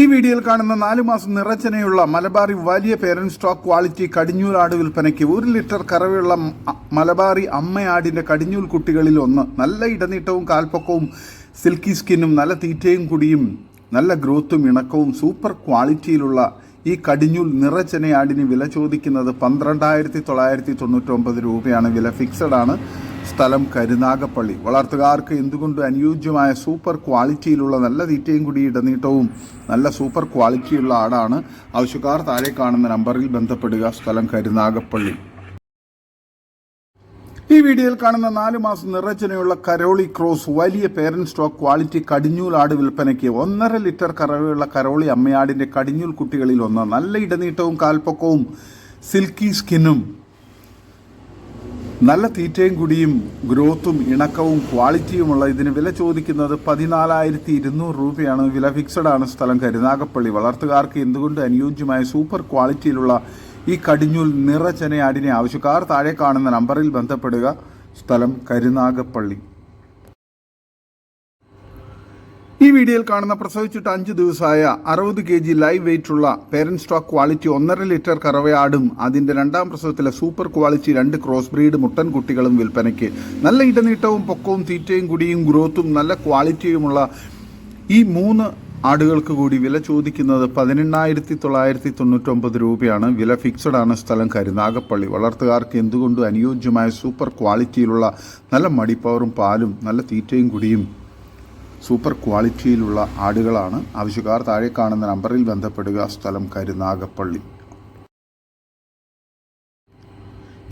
ഈ വീഡിയോയിൽ കാണുന്ന നാലു മാസം നിറച്ചനയുള്ള മലബാറി വലിയ പേരൻ സ്റ്റോക്ക് ക്വാളിറ്റി കടിഞ്ഞൂൽ ആട് വിൽപ്പനയ്ക്ക് ഒരു ലിറ്റർ കറവയുള്ള മലബാറി അമ്മയാടിന്റെ കടിഞ്ഞൂൽ കുട്ടികളിൽ ഒന്ന്. നല്ല ഇടനീട്ടവും കാൽപ്പൊക്കവും സിൽക്കി സ്കിന്നും നല്ല തീറ്റയും കുടിയും നല്ല ഗ്രോത്തും ഇണക്കവും സൂപ്പർ ക്വാളിറ്റിയിലുള്ള ഈ കടിഞ്ഞൂൽ നിറച്ചനയാടിന് വില ചോദിക്കുന്നത് പന്ത്രണ്ടായിരത്തി തൊള്ളായിരത്തി തൊണ്ണൂറ്റൊമ്പത് രൂപയാണ്. വില ഫിക്സഡ് ആണ് സ്ഥലം കരുനാഗപ്പള്ളി. വളർത്തുകാർക്ക് എന്തുകൊണ്ട് അനുയോജ്യമായ സൂപ്പർ ക്വാളിറ്റിയിലുള്ള നല്ല തീറ്റയും കൂടി ഇടനീട്ടവും നല്ല സൂപ്പർ ക്വാളിറ്റിയുള്ള ആടാണ് ആവശ്യക്കാർ? താഴെ കാണുന്ന നമ്പറിൽ ബന്ധപ്പെടുക. സ്ഥലം കരുനാഗപ്പള്ളി. ഈ വീഡിയോയിൽ കാണുന്ന നാല് മാസം നിറച്ചനയുള്ള കരോളി ക്രോസ് വലിയ പേരൻ സ്റ്റോക്ക് ക്വാളിറ്റി കടിഞ്ഞൂൽ ആട് വിൽപ്പനയ്ക്ക് ഒന്നര ലിറ്റർ കറവയുള്ള കരോളി അമ്മയാടിന്റെ കടിഞ്ഞൂൽ കുട്ടികളിൽ ഒന്ന്. നല്ല ഇടനീട്ടവും കാൽപ്പൊക്കവും സിൽക്കി സ്കിന്നും. നല്ല തീറ്റയും കുടിയും ഗ്രോത്തും ഇണക്കവും ക്വാളിറ്റിയുമുള്ള ഇതിന് വില ചോദിക്കുന്നത് പതിനാലായിരത്തി ഇരുന്നൂറ് രൂപയാണ്. വില ഫിക്സഡ് ആണ് സ്ഥലം കരുനാഗപ്പള്ളി വളർത്തുകാർക്ക് എന്തുകൊണ്ട് അനുയോജ്യമായ സൂപ്പർ ക്വാളിറ്റിയിലുള്ള ഈ കടിഞ്ഞൂൽ നിറച്ചനയാടിനെ ആവശ്യക്കാർ താഴെ കാണുന്ന നമ്പറിൽ ബന്ധപ്പെടുക. സ്ഥലം കരുനാഗപ്പള്ളി. ഈ വീഡിയോയിൽ കാണുന്ന പ്രസവിച്ചിട്ട് അഞ്ച് ദിവസമായ അറുപത് കെ ജി ലൈവ് വെയിറ്റ് ഉള്ള പേരന്റ് സ്റ്റോക്ക് ക്വാളിറ്റി ഒന്നര ലിറ്റർ കറവയാടും. അതിന്റെ രണ്ടാം പ്രസവത്തിലെ സൂപ്പർ ക്വാളിറ്റി രണ്ട് ക്രോസ് ബ്രീഡ് മുട്ടൻ കുട്ടികളും വിൽപ്പനയ്ക്ക്. നല്ല ഇടനീട്ടവും പൊക്കവും തീറ്റയും കുടിയും ഗ്രോത്തും നല്ല ക്വാളിറ്റിയുമുള്ള ഈ മൂന്ന് ആടുകൾക്ക് കൂടി വില ചോദിക്കുന്നത് പതിനെണ്ണായിരത്തി തൊള്ളായിരത്തി തൊണ്ണൂറ്റൊമ്പത് രൂപയാണ്. വില ഫിക്സഡ് ആണ് സ്ഥലം കരുനാഗപ്പള്ളി വളർത്തുകാർക്ക് എന്തുകൊണ്ടും അനുയോജ്യമായ സൂപ്പർ ക്വാളിറ്റിയിലുള്ള നല്ല മടിപ്പവറും പാലും നല്ല തീറ്റയും കുടിയും സൂപ്പർ ക്വാളിറ്റിയിലുള്ള ആടുകളാണ്. ആവശ്യക്കാർ താഴെ കാണുന്ന നമ്പറിൽ ബന്ധപ്പെടുക. സ്ഥലം കരുനാഗപ്പള്ളി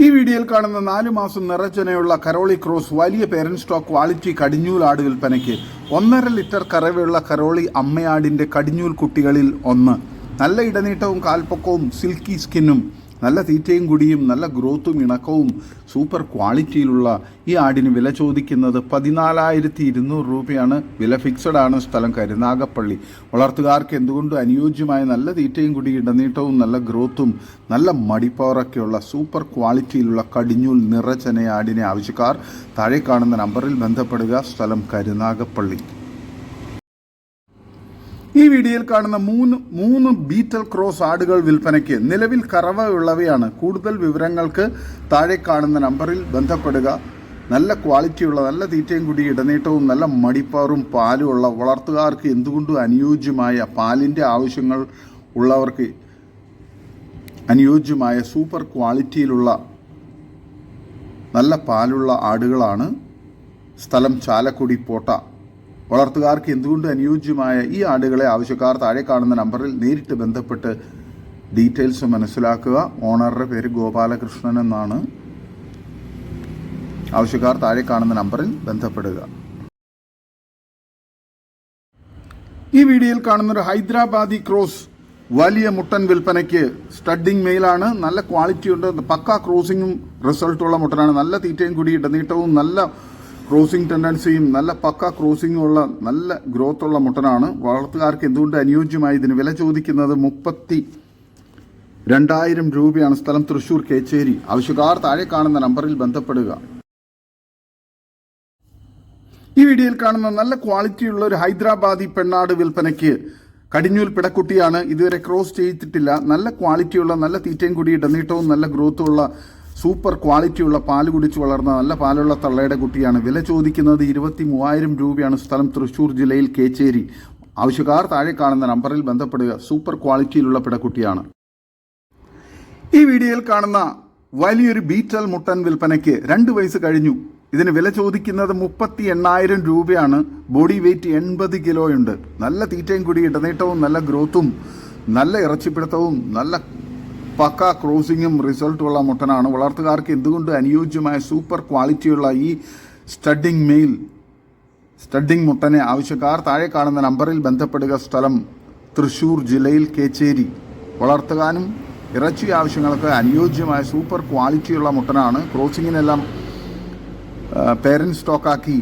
ഈ വീഡിയോയിൽ കാണുന്ന നാലു മാസം നിറച്ചനയുള്ള കരോളി ക്രോസ് വലിയ പേരൻ സ്റ്റോക്ക് ക്വാളിറ്റി കടിഞ്ഞൂൽ ആട് വിൽപ്പനയ്ക്ക് ഒന്നര ലിറ്റർ കറവയുള്ള കരോളി അമ്മയാടിന്റെ കടിഞ്ഞൂൽ കുട്ടികളിൽ ഒന്ന്. നല്ല ഇടനീട്ടവും കാൽപ്പൊക്കവും സിൽക്കി സ്കിന്നും നല്ല തീറ്റയും കുടിയും നല്ല ഗ്രോത്തും ഇണക്കവും സൂപ്പർ ക്വാളിറ്റിയിലുള്ള ഈ ആടിന് വില ചോദിക്കുന്നത് പതിനാലായിരത്തി ഇരുന്നൂറ് രൂപയാണ്. വില ഫിക്സഡ് ആണ് സ്ഥലം കരുനാഗപ്പള്ളി. വളർത്തുകാർക്ക് എന്തുകൊണ്ടും അനുയോജ്യമായ നല്ല തീറ്റയും കുടി ഇടനീട്ടവും നല്ല ഗ്രോത്തും നല്ല മടിപ്പവറൊക്കെയുള്ള സൂപ്പർ ക്വാളിറ്റിയിലുള്ള കടിഞ്ഞൂൽ നിറച്ചനെ ആടിനെ ആവശ്യക്കാർ താഴെ കാണുന്ന നമ്പറിൽ ബന്ധപ്പെടുക. സ്ഥലം കരുനാഗപ്പള്ളി. ഈ വീഡിയോയിൽ കാണുന്ന മൂന്ന് മൂന്ന് ബീറ്റൽ ക്രോസ് ആടുകൾ വിൽപ്പനയ്ക്ക് നിലവിൽ കറവയുള്ളവയാണ്. കൂടുതൽ വിവരങ്ങൾക്ക് താഴെ കാണുന്ന നമ്പറിൽ ബന്ധപ്പെടുക. നല്ല ക്വാളിറ്റിയുള്ള നല്ല തീറ്റയും കൂടി ഇടനീട്ടവും നല്ല മടിപ്പാറും പാലും ഉള്ള വളർത്തുകാർക്ക് എന്തുകൊണ്ടും അനുയോജ്യമായ പാലിന്റെ ആവശ്യങ്ങൾ ഉള്ളവർക്ക് അനുയോജ്യമായ സൂപ്പർ ക്വാളിറ്റിയിലുള്ള നല്ല പാലുള്ള ആടുകളാണ്. സ്ഥലം ചാലക്കുടി പോട്ട. വളർത്തുകാർക്ക് എന്തുകൊണ്ട് അനുയോജ്യമായ ഈ ആടുകളെ ആവശ്യക്കാർ താഴെ കാണുന്ന നമ്പറിൽ നേരിട്ട് ബന്ധപ്പെട്ട് ഡീറ്റെയിൽസ് മനസ്സിലാക്കുക. ഓണറുടെ പേര് ഗോപാലകൃഷ്ണൻ എന്നാണ്. ആവശ്യക്കാർ താഴെ കാണുന്ന നമ്പറിൽ ബന്ധപ്പെടുക. ഈ വീഡിയോയിൽ കാണുന്ന ഒരു ഹൈദരാബാദി ക്രോസ് വലിയ മുട്ടൻ വിൽപ്പനയ്ക്ക് സ്റ്റഡിംഗ് മെയിലാണ്. നല്ല ക്വാളിറ്റി ഉണ്ട്. പക്ക ക്രോസിങ്ങും റിസൾട്ടുള്ള മുട്ടനാണ്. നല്ല തീറ്റയും കൂടി ഇടനീട്ടവും നല്ല ക്രോസിംഗ് ടെൻഡൻസിയും നല്ല പക്ക ക്രോസിംഗും ഉള്ള നല്ല ഗ്രോത്ത് ഉള്ള മുട്ടനാണ്. വളർത്തുകാർക്ക് എന്തുകൊണ്ട് അനുയോജ്യമായി ഇതിന് വില ചോദിക്കുന്നത് മുപ്പത്തി രണ്ടായിരം രൂപയാണ് സ്ഥലം തൃശൂർ കേച്ചേരി. ആവശ്യക്കാർ താഴെ കാണുന്ന നമ്പറിൽ ബന്ധപ്പെടുക. ഈ വീഡിയോയിൽ കാണുന്ന നല്ല ക്വാളിറ്റിയുള്ള ഒരു ഹൈദരാബാദി പെണ്ണാട് വിൽപ്പനയ്ക്ക് കടിഞ്ഞൂൽ പിടക്കുട്ടിയാണ് ഇതുവരെ ക്രോസ് ചെയ്തിട്ടില്ല. നല്ല ക്വാളിറ്റിയുള്ള നല്ല തീറ്റയും കൂടി ഇടനീട്ടവും നല്ല ഗ്രോത്തും ഉള്ള സൂപ്പർ ക്വാളിറ്റിയുള്ള പാൽ കുടിച്ച് വളർന്ന നല്ല പാലുള്ള തള്ളയുടെ കുട്ടിയാണ്. വില ചോദിക്കുന്നത് ഇരുപത്തി മൂവായിരം രൂപയാണ്. സ്ഥലം തൃശൂർ ജില്ലയിൽ കേച്ചേരി. ആവശ്യക്കാർ താഴെ കാണുന്ന നമ്പറിൽ ബന്ധപ്പെടുക. സൂപ്പർ ക്വാളിറ്റിയിലുള്ള പിടക്കുട്ടിയാണ്. ഈ വീഡിയോയിൽ കാണുന്ന വലിയൊരു ബീറ്റൽ മുട്ടൻ വിൽപ്പനയ്ക്ക് രണ്ട് വയസ്സ് കഴിഞ്ഞു. ഇതിന് വില ചോദിക്കുന്നത് മുപ്പത്തി എണ്ണായിരം രൂപയാണ്. ബോഡി വെയ്റ്റ് എൺപത് കിലോയുണ്ട് നല്ല തീറ്റയും കൂടി ഇടനീട്ടവും നല്ല ഗ്രോത്തും നല്ല ഇറച്ചിപ്പിടുത്തവും നല്ല പക്ക ക്രോസിങ്ങും റിസൾട്ടുള്ള മുട്ടനാണ്. വളർത്തുകാർക്ക് എന്തുകൊണ്ട് അനുയോജ്യമായ സൂപ്പർ ക്വാളിറ്റിയുള്ള ഈ സ്റ്റഡിംഗ് മെയിൽ സ്റ്റഡിംഗ് മുട്ടനെ ആവശ്യക്കാർ താഴെ കാണുന്ന നമ്പറിൽ ബന്ധപ്പെടുക സ്ഥലം തൃശൂർ ജില്ലയിൽ കേച്ചേരി. വളർത്തുവാനും ഇറച്ചി ആവശ്യങ്ങൾക്ക് അനുയോജ്യമായ സൂപ്പർ ക്വാളിറ്റിയുള്ള മുട്ടനാണ്. ക്രോസിങ്ങിനെല്ലാം പേരൻസ് സ്റ്റോക്കാക്കി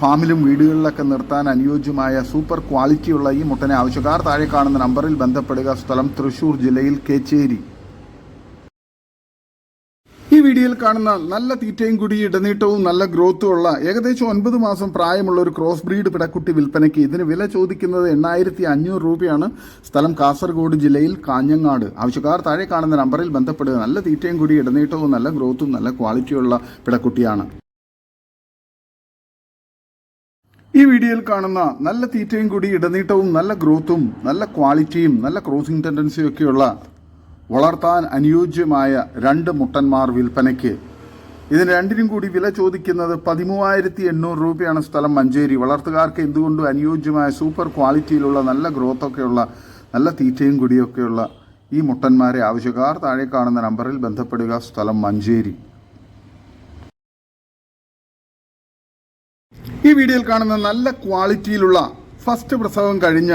ഫാമിലും വീടുകളിലൊക്കെ നിർത്താൻ അനുയോജ്യമായ സൂപ്പർ ക്വാളിറ്റിയുള്ള ഈ മുട്ടനെ ആവശ്യക്കാർ താഴെ കാണുന്ന നമ്പറിൽ ബന്ധപ്പെടുക സ്ഥലം തൃശൂർ ജില്ലയിൽ കേച്ചേരി. വീഡിയോയിൽ കാണുന്ന നല്ല തീറ്റയും കുടി ഇടനീട്ടവും നല്ല ഗ്രോത്തും ഉള്ള ഏകദേശം ഒൻപത് മാസം പ്രായമുള്ള ഒരു ക്രോസ് ബ്രീഡ് പിടക്കുട്ടി വിൽപ്പനയ്ക്ക് ഇതിന് വില ചോദിക്കുന്നത് എണ്ണായിരത്തി അഞ്ഞൂറ് രൂപയാണ്. സ്ഥലം കാസർഗോഡ് ജില്ലയിൽ കാഞ്ഞങ്ങാട്. ആവശ്യക്കാർ താഴെ കാണുന്ന നമ്പറിൽ ബന്ധപ്പെടുക. നല്ല തീറ്റയും കുടി ഇടനീട്ടവും നല്ല ഗ്രോത്തും നല്ല ക്വാളിറ്റിയുള്ള പിടക്കുട്ടിയാണ്. ഈ വീഡിയോയിൽ കാണുന്ന നല്ല തീറ്റയും കൂടി ഇടനീട്ടവും നല്ല ഗ്രോത്തും നല്ല ക്വാളിറ്റിയും നല്ല ക്രോസിംഗ് ടെൻഡൻസിയും ഒക്കെയുള്ള വളർത്താൻ അനുയോജ്യമായ രണ്ട് മുട്ടന്മാർ വിൽപ്പനയ്ക്ക്. ഇതിന് രണ്ടിനും കൂടി വില ചോദിക്കുന്നത് പതിമൂവായിരത്തി എണ്ണൂറ് രൂപയാണ് സ്ഥലം മഞ്ചേരി. വളർത്തുകാർക്ക് എന്തുകൊണ്ടും അനുയോജ്യമായ സൂപ്പർ ക്വാളിറ്റിയിലുള്ള നല്ല ഗ്രോത്തൊക്കെയുള്ള നല്ല തീറ്റയും കുടിയൊക്കെയുള്ള ഈ മുട്ടന്മാരെ ആവശ്യക്കാർ താഴെ കാണുന്ന നമ്പറിൽ ബന്ധപ്പെടുക. സ്ഥലം മഞ്ചേരി. ഈ വീഡിയോയിൽ കാണുന്ന നല്ല ക്വാളിറ്റിയിലുള്ള ഫസ്റ്റ് പ്രസവം കഴിഞ്ഞ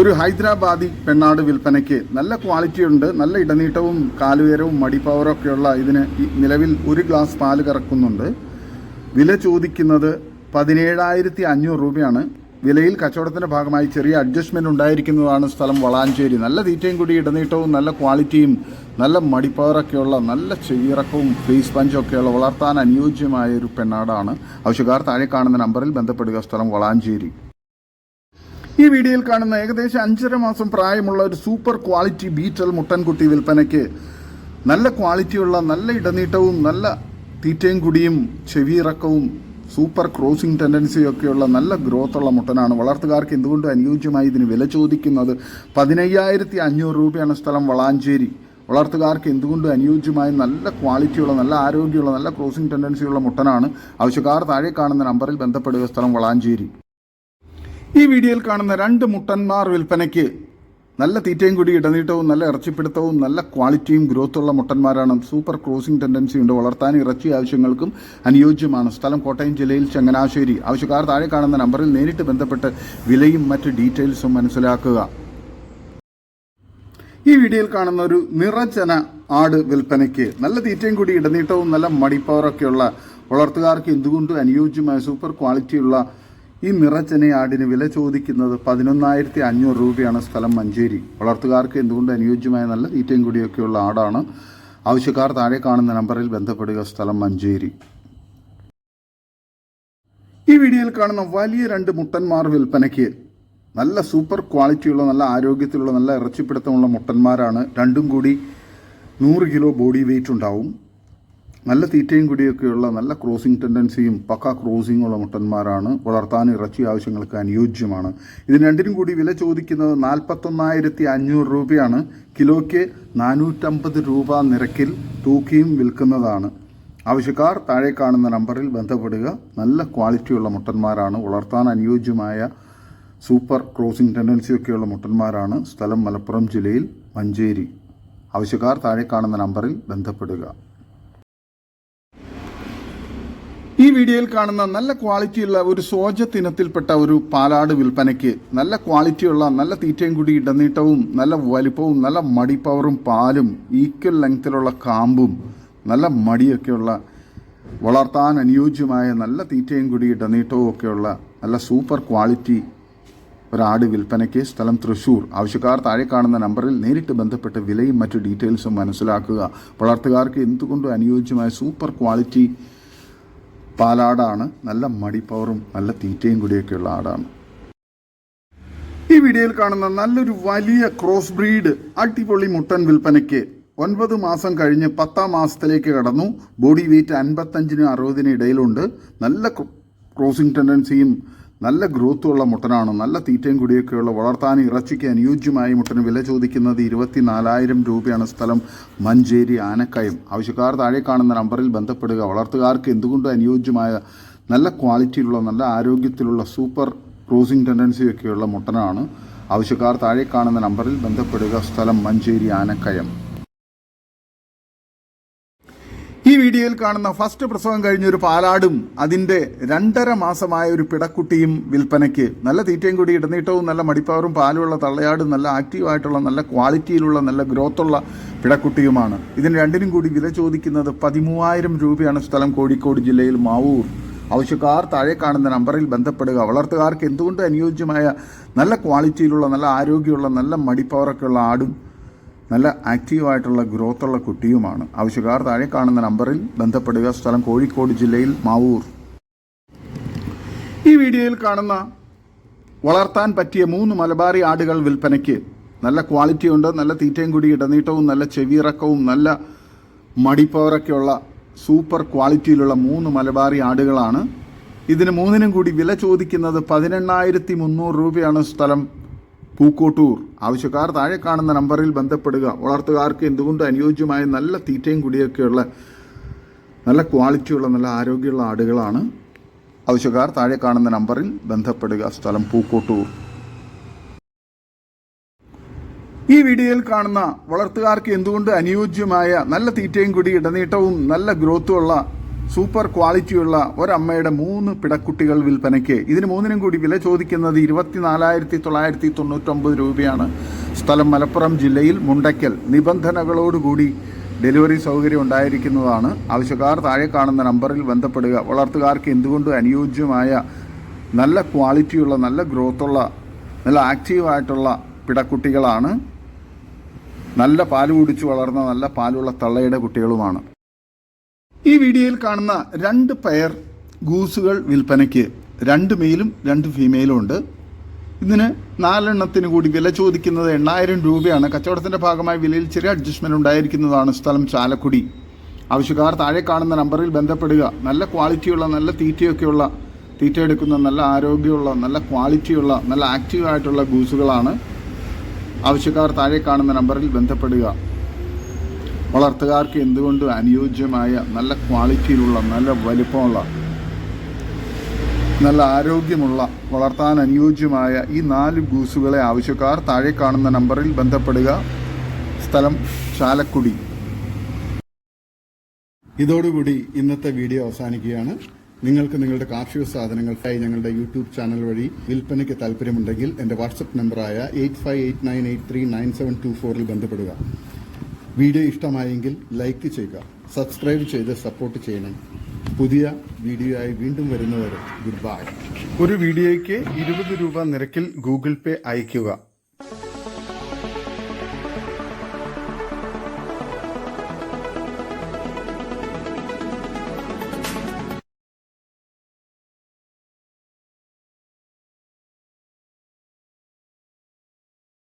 ഒരു ഹൈദരാബാദി പെണ്ണാട് വിൽപ്പനയ്ക്ക് നല്ല ക്വാളിറ്റി ഉണ്ട് നല്ല ഇടനീട്ടവും കാലുയരവും മടിപ്പവറും ഒക്കെയുള്ള ഇതിന് നിലവിൽ ഒരു ഗ്ലാസ് പാൽ കറക്കുന്നുണ്ട്. വില ചോദിക്കുന്നത് പതിനേഴായിരത്തി അഞ്ഞൂറ് രൂപയാണ്. വിലയിൽ കച്ചവടത്തിന്റെ ഭാഗമായി ചെറിയ അഡ്ജസ്റ്റ്മെന്റ് ഉണ്ടായിരിക്കുന്നതാണ് സ്ഥലം വളാഞ്ചേരി. നല്ല തീറ്റയും കൂടി ഇടനീട്ടവും നല്ല ക്വാളിറ്റിയും നല്ല മടിപ്പവറൊക്കെയുള്ള നല്ല ചെവിയിറക്കവും ഫേസ് പഞ്ചും ഒക്കെയുള്ള വളർത്താൻ അനുയോജ്യമായ ഒരു പെണ്ണാടാണ്. ആവശ്യക്കാർ താഴെ കാണുന്ന നമ്പറിൽ ബന്ധപ്പെടുക. സ്ഥലം വളാഞ്ചേരി. ഈ വീഡിയോയിൽ കാണുന്ന ഏകദേശം അഞ്ചര മാസം പ്രായമുള്ള ഒരു സൂപ്പർ ക്വാളിറ്റി ബീറ്റൽ മുട്ടൻകുട്ടി വിൽപ്പനയ്ക്ക് നല്ല ക്വാളിറ്റിയുള്ള നല്ല ഇടനീട്ടവും നല്ല തീറ്റയും കുടിയും ചെവിയിറക്കവും സൂപ്പർ ക്രോസിംഗ് ടെൻഡൻസിയും ഒക്കെയുള്ള നല്ല ഗ്രോത്ത് ഉള്ള മുട്ടനാണ്. വളർത്തുകാർക്ക് എന്തുകൊണ്ടും അനുയോജ്യമായി ഇതിന് വില ചോദിക്കുന്നത്? പതിനയ്യായിരത്തി അഞ്ഞൂറ് രൂപയാണ് സ്ഥലം വളാഞ്ചേരി. വളർത്തുകാർക്ക് എന്തുകൊണ്ടും അനുയോജ്യമായ നല്ല ക്വാളിറ്റിയുള്ള നല്ല ആരോഗ്യമുള്ള നല്ല ക്രോസിംഗ് ടെൻഡൻസിയുള്ള മുട്ടനാണ്? ആവശ്യക്കാർ താഴെ കാണുന്ന നമ്പറിൽ ബന്ധപ്പെടുക. സ്ഥലം വളാഞ്ചേരി. ഈ വീഡിയോയിൽ കാണുന്ന രണ്ട് മുട്ടന്മാർ വിൽപ്പനയ്ക്ക് നല്ല തീറ്റയും കൂടി ഇടനീട്ടവും നല്ല ഇറച്ചിപ്പിടുത്തവും നല്ല ക്വാളിറ്റിയും ഗ്രോത്തുള്ള മുട്ടന്മാരാണ്. സൂപ്പർ ക്രോസിംഗ് ടെൻഡൻസി ഉണ്ട്. വളർത്താൻ ഇറച്ചി ആവശ്യങ്ങൾക്കും അനുയോജ്യമാണ്. സ്ഥലം കോട്ടയം ജില്ലയിൽ ചങ്ങനാശ്ശേരി. ആവശ്യക്കാർ താഴെ കാണുന്ന നമ്പറിൽ നേരിട്ട് ബന്ധപ്പെട്ട് വിലയും മറ്റ് ഡീറ്റെയിൽസും മനസ്സിലാക്കുക. ഈ വീഡിയോയിൽ കാണുന്ന ഒരു നിറചന ആട് വിൽപ്പനയ്ക്ക് നല്ല തീറ്റയും കൂടി ഇടനീട്ടവും നല്ല മടിപ്പവറൊക്കെയുള്ള വളർത്തുകാർക്ക് എന്തുകൊണ്ടും അനുയോജ്യമായ സൂപ്പർ ക്വാളിറ്റിയുള്ള ഈ നിറച്ചനെ ആടിന് വില ചോദിക്കുന്നത് പതിനൊന്നായിരത്തി അഞ്ഞൂറ് രൂപയാണ് സ്ഥലം മഞ്ചേരി. വളർത്തുകാർക്ക് എന്തുകൊണ്ട് അനുയോജ്യമായ നല്ല തീറ്റയും കൂടിയൊക്കെയുള്ള ആടാണ്? ആവശ്യക്കാർ താഴെ കാണുന്ന നമ്പറിൽ ബന്ധപ്പെടുക സ്ഥലം മഞ്ചേരി. ഈ വീഡിയോയിൽ കാണുന്ന വലിയ രണ്ട് മുട്ടന്മാർ വിൽപ്പനയ്ക്ക് നല്ല സൂപ്പർ ക്വാളിറ്റിയുള്ള നല്ല ആരോഗ്യത്തിലുള്ള നല്ല ഇറച്ചിപ്പിടുത്തമുള്ള മുട്ടന്മാരാണ്. രണ്ടും കൂടി നൂറ് കിലോ ബോഡി വെയിറ്റ് ഉണ്ടാവും. നല്ല തീറ്റയും കൂടിയൊക്കെയുള്ള നല്ല ക്രോസിംഗ് ടെൻഡൻസിയും പക്ക ക്രോസിംഗ് ഉള്ള മുട്ടന്മാരാണ്. വളർത്താൻ ഇറച്ചി ആവശ്യങ്ങൾക്ക് അനുയോജ്യമാണ്. ഇതിന് രണ്ടിനും കൂടി വില ചോദിക്കുന്നത് നാൽപ്പത്തൊന്നായിരത്തി അഞ്ഞൂറ് രൂപയാണ്. കിലോയ്ക്ക് നാനൂറ്റമ്പത് രൂപ നിരക്കിൽ തൂക്കിയും വിൽക്കുന്നതാണ്. ആവശ്യക്കാർ താഴെ കാണുന്ന നമ്പറിൽ ബന്ധപ്പെടുക. നല്ല ക്വാളിറ്റിയുള്ള മുട്ടന്മാരാണ്. വളർത്താൻ അനുയോജ്യമായ സൂപ്പർ ക്രോസിംഗ് ടെൻഡൻസിയൊക്കെയുള്ള മുട്ടന്മാരാണ്. സ്ഥലം മലപ്പുറം ജില്ലയിൽ മഞ്ചേരി. ആവശ്യക്കാർ താഴെ കാണുന്ന നമ്പറിൽ ബന്ധപ്പെടുക ഈ വീഡിയോയിൽ കാണുന്ന നല്ല ക്വാളിറ്റിയുള്ള ഒരു സോജ തിനത്തിൽപ്പെട്ട ഒരു പാലാട് വിൽപ്പനയ്ക്ക് നല്ല ക്വാളിറ്റിയുള്ള നല്ല തീറ്റയും കൂടി ഇടനീട്ടവും നല്ല വലിപ്പവും നല്ല മടി പവറും പാലും ഈക്വൽ ലെങ്ത്തിലുള്ള കാമ്പും നല്ല മടിയൊക്കെയുള്ള വളർത്താൻ അനുയോജ്യമായ നല്ല തീറ്റയും കൂടി ഇടനീട്ടവും ഒക്കെയുള്ള നല്ല സൂപ്പർ ക്വാളിറ്റി ഒരാട് വിൽപ്പനയ്ക്ക് സ്ഥലം തൃശൂർ. ആവശ്യക്കാർ താഴെ കാണുന്ന നമ്പറിൽ നേരിട്ട് ബന്ധപ്പെട്ട് വിലയും മറ്റു ഡീറ്റെയിൽസും മനസ്സിലാക്കുക. വളർത്തുകാർക്ക് എന്തുകൊണ്ടും അനുയോജ്യമായ സൂപ്പർ ക്വാളിറ്റി പാലാടാണ്. നല്ല മടിപ്പവറും നല്ല തീറ്റയും കൂടിയൊക്കെയുള്ള ആടാണ്. ഈ വീഡിയോയിൽ കാണുന്ന നല്ലൊരു വലിയ ക്രോസ് ബ്രീഡ് അടിപൊളി മുട്ടൻ വിൽപ്പനയ്ക്ക് ഒൻപത് മാസം കഴിഞ്ഞ് പത്താം മാസത്തിലേക്ക് കടന്നു. ബോഡി വെയിറ്റ് അൻപത്തഞ്ചിനും അറുപതിനും ഇടയിലുണ്ട്. നല്ല ക്രോസിംഗ് ടെൻഡൻസിയും നല്ല ഗ്രോത്തുള്ള മുട്ടനാണ്. നല്ല തീറ്റയും കുടിയൊക്കെയുള്ള വളർത്താൻ ഇറച്ചിക്ക് അനുയോജ്യമായ മുട്ടന് വില ചോദിക്കുന്നത് ഇരുപത്തിനാലായിരം രൂപയാണ് സ്ഥലം. മഞ്ചേരി ആനക്കയം. ആവശ്യക്കാർ താഴെ കാണുന്ന നമ്പറിൽ ബന്ധപ്പെടുക. വളർത്തുകാർക്ക് എന്തുകൊണ്ടും അനുയോജ്യമായ നല്ല ക്വാളിറ്റിയിലുള്ള നല്ല ആരോഗ്യത്തിലുള്ള സൂപ്പർ ക്രോസിംഗ് ടെൻഡൻസിയൊക്കെയുള്ള മുട്ടനാണ്? ആവശ്യക്കാർ താഴെ കാണുന്ന നമ്പറിൽ ബന്ധപ്പെടുക. സ്ഥലം മഞ്ചേരി ആനക്കയം. ഈ വീഡിയോയിൽ കാണുന്ന ഫസ്റ്റ് പ്രസവം കഴിഞ്ഞ ഒരു പാലാടും അതിന്റെ രണ്ടര മാസമായ ഒരു പിടക്കുട്ടിയും വിൽപ്പനയ്ക്ക് നല്ല തീറ്റയും കൂടി ഇടനീട്ടവും നല്ല മടിപ്പവറും പാലുമുള്ള തള്ളയാടും നല്ല ആക്റ്റീവായിട്ടുള്ള നല്ല ക്വാളിറ്റിയിലുള്ള നല്ല ഗ്രോത്തുള്ള പിടക്കുട്ടിയുമാണ്. ഇതിന് രണ്ടിനും കൂടി വില ചോദിക്കുന്നത് പതിമൂവായിരം രൂപയാണ് സ്ഥലം കോഴിക്കോട് ജില്ലയിൽ മാവൂർ. ആവശ്യക്കാർ താഴെ കാണുന്ന നമ്പറിൽ ബന്ധപ്പെടുക. വളർത്തുകാർക്ക് എന്തുകൊണ്ട് അനുയോജ്യമായ നല്ല ക്വാളിറ്റിയിലുള്ള നല്ല ആരോഗ്യമുള്ള നല്ല മടിപ്പവറൊക്കെയുള്ള ആടും നല്ല ആക്റ്റീവായിട്ടുള്ള ഗ്രോത്തുള്ള കുട്ടിയുമാണ്. ആവശ്യക്കാർ താഴെ കാണുന്ന നമ്പറിൽ ബന്ധപ്പെടുക. സ്ഥലം കോഴിക്കോട് ജില്ലയിൽ മാവൂർ. ഈ വീഡിയോയിൽ കാണുന്ന വളർത്താൻ പറ്റിയ മൂന്ന് മലബാറി ആടുകൾ വിൽപ്പനയ്ക്ക് നല്ല ക്വാളിറ്റി ഉണ്ട്. നല്ല തീറ്റയും കൂടി ഇടനീട്ടവും നല്ല ചെവിയിറക്കവും നല്ല മടിപ്പവറൊക്കെയുള്ള സൂപ്പർ ക്വാളിറ്റിയിലുള്ള മൂന്ന് മലബാറി ആടുകളാണ്. ഇതിന് മൂന്നിനും കൂടി വില ചോദിക്കുന്നത് പതിനെണ്ണായിരത്തി മുന്നൂറ് രൂപയാണ് സ്ഥലം. പൂക്കോട്ടൂർ. ആവശ്യക്കാർ താഴെ കാണുന്ന നമ്പറിൽ ബന്ധപ്പെടുക. വളർത്തുകാർക്ക് എന്തുകൊണ്ട് അനുയോജ്യമായ നല്ല തീറ്റയും കുടിയൊക്കെയുള്ള നല്ല ക്വാളിറ്റിയുള്ള നല്ല ആരോഗ്യമുള്ള ആടുകളാണ്? ആവശ്യക്കാർ താഴെ കാണുന്ന നമ്പറിൽ ബന്ധപ്പെടുക. സ്ഥലം പൂക്കോട്ടൂർ. ഈ വീഡിയോയിൽ കാണുന്ന വളർത്തുകാർക്ക് എന്തുകൊണ്ട് അനുയോജ്യമായ നല്ല തീറ്റയും കൂടി ഇടനീട്ടവും നല്ല ഗ്രോത്തുമുള്ള സൂപ്പർ ക്വാളിറ്റിയുള്ള ഒരമ്മയുടെ മൂന്ന് പിടക്കുട്ടികൾ വിൽപ്പനയ്ക്ക്. ഇതിന് മൂന്നിനും കൂടി വില ചോദിക്കുന്നത് ഇരുപത്തിനാലായിരത്തി തൊള്ളായിരത്തി തൊണ്ണൂറ്റൊമ്പത് രൂപയാണ്. സ്ഥലം മലപ്പുറം ജില്ലയിൽ മുണ്ടയ്ക്കൽ. നിബന്ധനകളോടുകൂടി ഡെലിവറി സൗകര്യം ഉണ്ടായിരിക്കുന്നതാണ്. ആവശ്യക്കാർ താഴെ കാണുന്ന നമ്പറിൽ ബന്ധപ്പെടുക. വളർത്തുകാർക്ക് എന്തുകൊണ്ടും അനുയോജ്യമായ നല്ല ക്വാളിറ്റിയുള്ള നല്ല ഗ്രോത്തുള്ള നല്ല ആക്റ്റീവായിട്ടുള്ള പിടക്കുട്ടികളാണ്? നല്ല പാൽ കുടിച്ചു വളർന്ന നല്ല പാലുള്ള തള്ളയുടെ കുട്ടികളുമാണ്. ഈ വീഡിയോയിൽ കാണുന്ന രണ്ട് പെയർ ഗൂസുകൾ വിൽപ്പനയ്ക്ക് രണ്ട് മെയിലും രണ്ട് ഫീമെയിലും ഉണ്ട്. ഇതിന് നാലെണ്ണത്തിന് കൂടി വില ചോദിക്കുന്നത് എണ്ണായിരം രൂപയാണ്. കച്ചവടത്തിന്റെ ഭാഗമായി വിലയിൽ ചെറിയ അഡ്ജസ്റ്റ്മെന്റ് ഉണ്ടായിരിക്കുന്നതാണ് സ്ഥലം ചാലക്കുടി. ആവശ്യക്കാർ താഴെ കാണുന്ന നമ്പറിൽ ബന്ധപ്പെടുക. നല്ല ക്വാളിറ്റിയുള്ള നല്ല തീറ്റയൊക്കെയുള്ള തീറ്റ എടുക്കുന്ന നല്ല ആരോഗ്യമുള്ള നല്ല ക്വാളിറ്റിയുള്ള നല്ല ആക്റ്റീവായിട്ടുള്ള ഗൂസുകളാണ് ആവശ്യക്കാർ താഴെ കാണുന്ന നമ്പറിൽ ബന്ധപ്പെടുക. വളർത്തുകാർക്ക് എന്തുകൊണ്ടും അനുയോജ്യമായ നല്ല ക്വാളിറ്റിയിലുള്ള നല്ല വലിപ്പമുള്ള നല്ല ആരോഗ്യമുള്ള വളർത്താൻ അനുയോജ്യമായ ഈ നാല് ഗൂസുകളെ ആവശ്യക്കാർ താഴെ കാണുന്ന നമ്പറിൽ ബന്ധപ്പെടുക. സ്ഥലം ചാലക്കുടി. ഇതോടുകൂടി ഇന്നത്തെ വീഡിയോ അവസാനിക്കുകയാണ്. നിങ്ങൾക്ക് നിങ്ങളുടെ കാർഷിക സാധനങ്ങൾക്കായി ഞങ്ങളുടെ യൂട്യൂബ് ചാനൽ വഴി വിൽപ്പനയ്ക്ക് താല്പര്യമുണ്ടെങ്കിൽ എന്റെ വാട്സപ്പ് നമ്പറായ eight five eight nine eight three nine seven two ഫോറിൽ ബന്ധപ്പെടുക. വീഡിയോ ഇഷ്ടമായെങ്കിൽ ലൈക്ക് ചെയ്യുക സബ്സ്ക്രൈബ് ചെയ്ത് സപ്പോർട്ട് ചെയ്യണം. പുതിയ വീഡിയോ ആയി വീണ്ടും വരുന്നവരെ ഗുഡ് ബൈ. ഒരു വീഡിയോയ്ക്ക് ഇരുപത് രൂപ നിരക്കിൽ ഗൂഗിൾ പേ അയയ്ക്കുക.